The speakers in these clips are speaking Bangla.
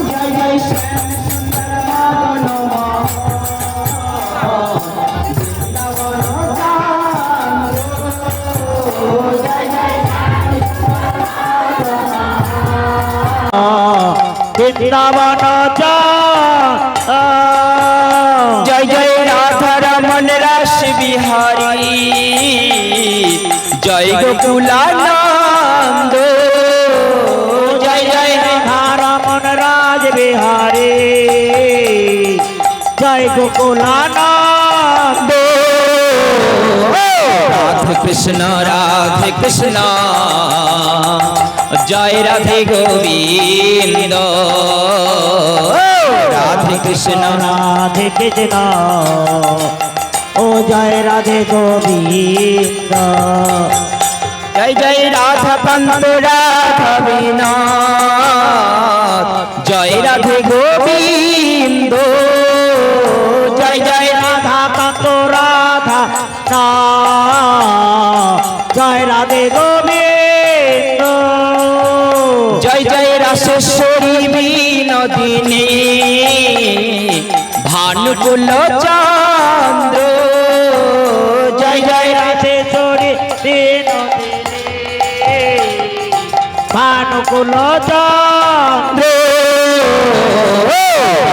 জয় জয় শ্যাম সুন্দর মদন বৃন্দাবন যা বিহারী। জয় গোকুলানন্দ জয় জয় রমন রাজ বিহারী। জয় গোকুলানন্দ রাধে কৃষ্ণ রাধে কৃষ্ণ। জয় রাধে গোবিন্দ। রাধে কৃষ্ণ রাধে কৃষ্ণ। ও জয় রাধে গোবিন্দ। জয় জয় রাধা কান্ত রাধা বিনাথ জয় রাধে গোবিন্দ। জয় জয় রাধা কান্ত রাধা জয় রাধে গোবিন্দ। জয় জয় রাসেশ্বরী বিনোদিনী। ভানুকুল ভানুকুল চন্দ্র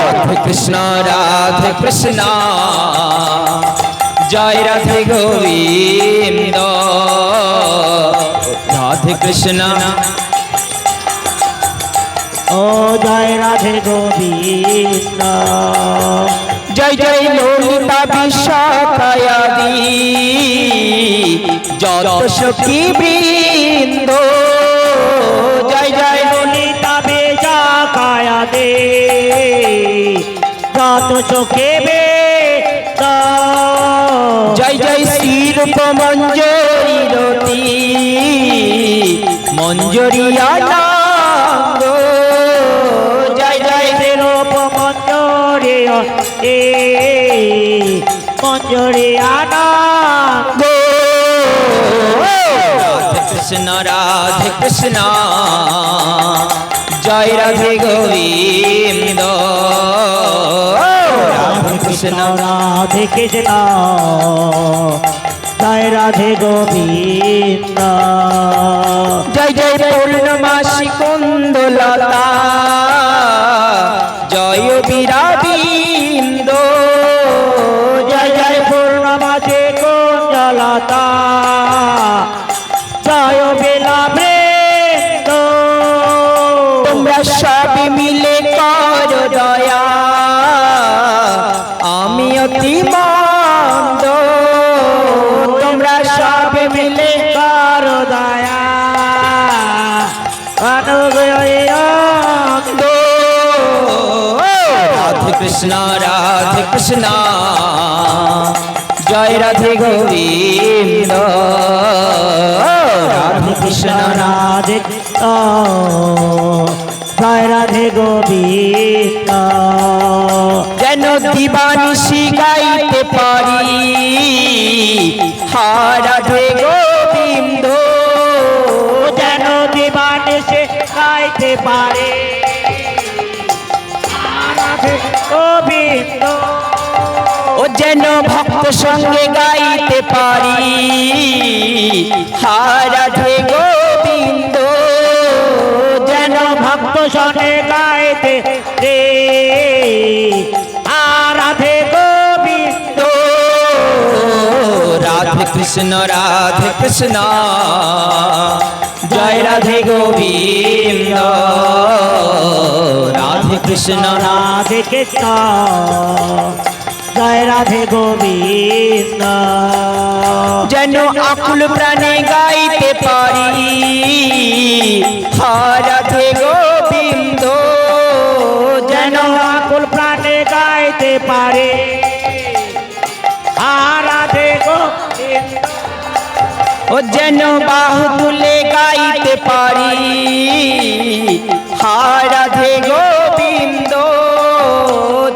রাধে কৃষ্ণ রাধে কৃষ্ণ। জয় রাধে গোবিন্দ। রাধে কৃষ্ণ। ও জয় রাধে গোবিন্দ। জয় জয় ললিতা বিশাখায়াদি। যত সখী বৃন্দ। যত চোখে জয় জয় শ্রীরূপ মঞ্জরি রতি মঞ্জরিয়া নাঙ্গ জয় জয় রূপ মঞ্জরে এ মঞ্জরে আনন্দ। কৃষ্ণ রাধে কৃষ্ণ। জয় রাধে গোবিন্দ। কৃষ্ণ রাধে কৃষ্ণ। জয় রাধে গোবিন্দ। জয় জয় পূর্ণমাসী কুন্দলতা। জয় বীরাবিন্দ আমি অতি তোমরা সব মিলে কর দয়া। রাধে কৃষ্ণ রাধে কৃষ্ণ। জয় রাধে গোবিন্দ। রাধে কৃষ্ণ, রাধে জয় রাধে গোবিন্দ। দিবানিশি গাইতে পারি। হা রাধে গোবিন্দ, যেন দিবানে সে গাইতে পারে গোবিন্দ, ও যেন ভক্ত সঙ্গে গাইতে পারি। হা রাধে গোবিন্দ, যেন ভক্ত সনে গাইতে কৃষ্ণ রাধে কৃষ্ণ। জয় রাধে গোবিন্দ। রাধে কৃষ্ণ রাধে কৃষ্ণ। জয় রাধে গোবিন্দ। যেন আকুল প্রাণে গাইতে পারি। হা রাধে গোবিন্দ। যেন আকুল প্রাণে গাইতে পারে। আরাধে যেন বাহু তুলে গাইতে পারি। হারাধে গোবিন্দ,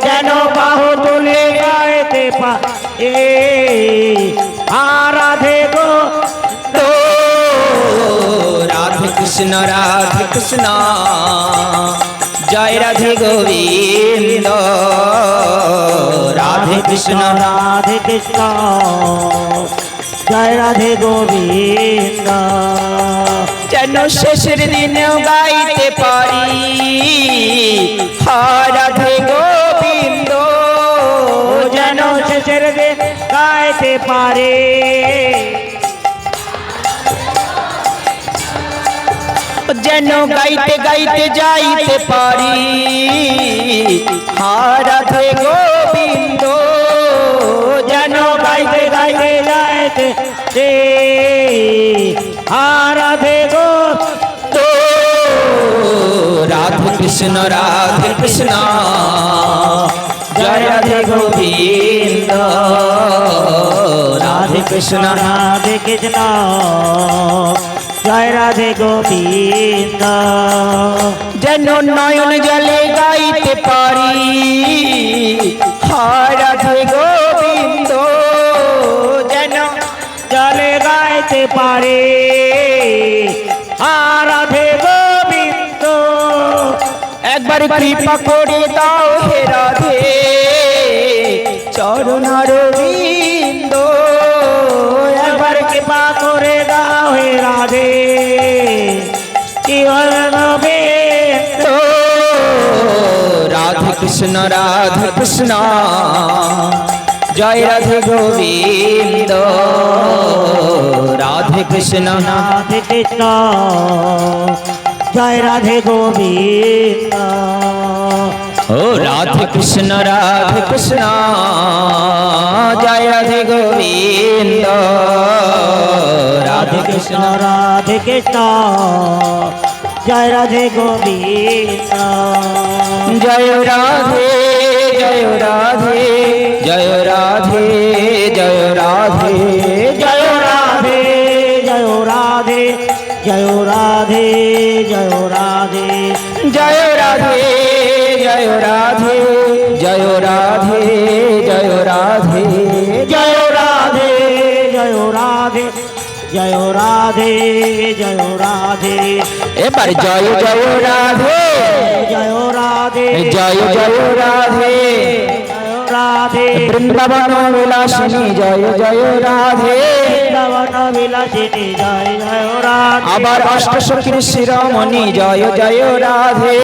যেন বাহু তুলে গাইতে পারি। হারাধে গো রাধে কৃষ্ণ রাধে কৃষ্ণ, জয় রাধে গোবিন্দ। রাধে কৃষ্ণ রাধে কৃষ্ণ। জয় রাধে গোবিন্দ। যেন শেষের দিনেও গাইতে পারি। রাধে গোবিন্দ। যেন শেষের দিন গাইতে পারে। যেন গাইতে গাইতে যাইতে পারি। হা রাধে কৃষ্ণ রাধে কৃষ্ণ। জয় রাধে গোবিন্দ। রাধে কৃষ্ণ। রাধে কৃষ্ণ। জয় রাধে গোবিন্দ। যেন নয়ন জলে গাইতে একবার কৃপা করে দাও হে রাধে। চরণারবিন্দ একবার কৃপা করে দাও হে রাধে কৃষ্ণ রাধে কৃষ্ণ। জয় রাধে গোবিন্দ, রাধে কৃষ্ণ। রাধে কৃষ্ণ। জয় রাধে গোবিন্দ। ও রাধে কৃষ্ণ রাধে কৃষ্ণ জয় রাধে গোবিন্দ। রাধে কৃষ্ণ রাধে কৃষ্ণ জয় রাধে গোবিন্দ। জয় রাধে জয় রাধে জয় রাধে। জয় রাধে জয় রাধে জয় রাধে। জয় রাধে জয় রাধে জয় রাধে জয় রাধে। এবার জয় জয় রাধে। জয় রাধে জয় জয় রাধে রাধে। বৃন্দাবন বিলাসিনী জয় জয় রাধে। বৃন্দাবন বিলাসিনী জয় জয় রাধে। আবার অষ্টসখীর শিরোমণি জয় জয় রাধে।